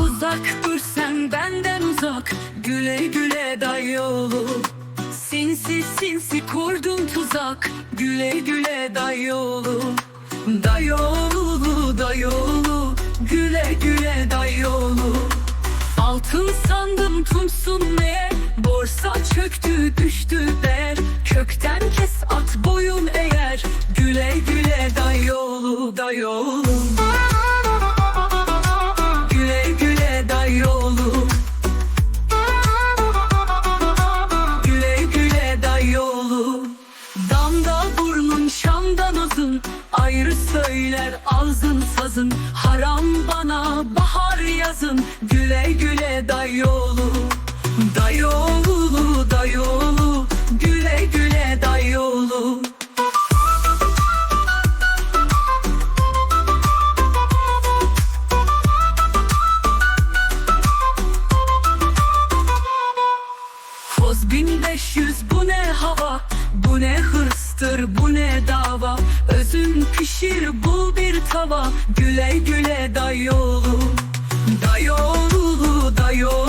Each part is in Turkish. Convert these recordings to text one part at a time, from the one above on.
Uzak dur sen benden uzak. Güle güle day Sinsi sinsi kurdum tuzak. Güle güle day yolu. Day Güle güle day Altın sandım tumsun ne Borsa çöktü düştü der. Kökten kes at boyun eğer. Güle güle day yolu. Uzun Ayrı söyler ağzın sazın. Haram bana bahar yazın. Güle güle dayıoğlu Dayıoğlu dayıoğlu Güle güle dayıoğlu Koz 1500 bu ne hava Bu ne hırstır bu ne dava? Özün pişir bul bir tava. Güle güle dayıoğlu Dayıoğlu dayıoğlu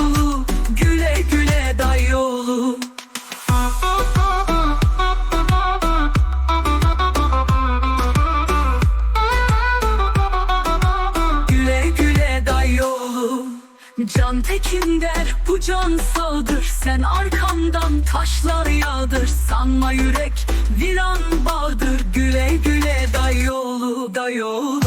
Can Tekin der bu can sağdır. Sen arkamdan taşlar yağdır. Sanma yürek viran bağdır. Güle güle dayolu dayolu.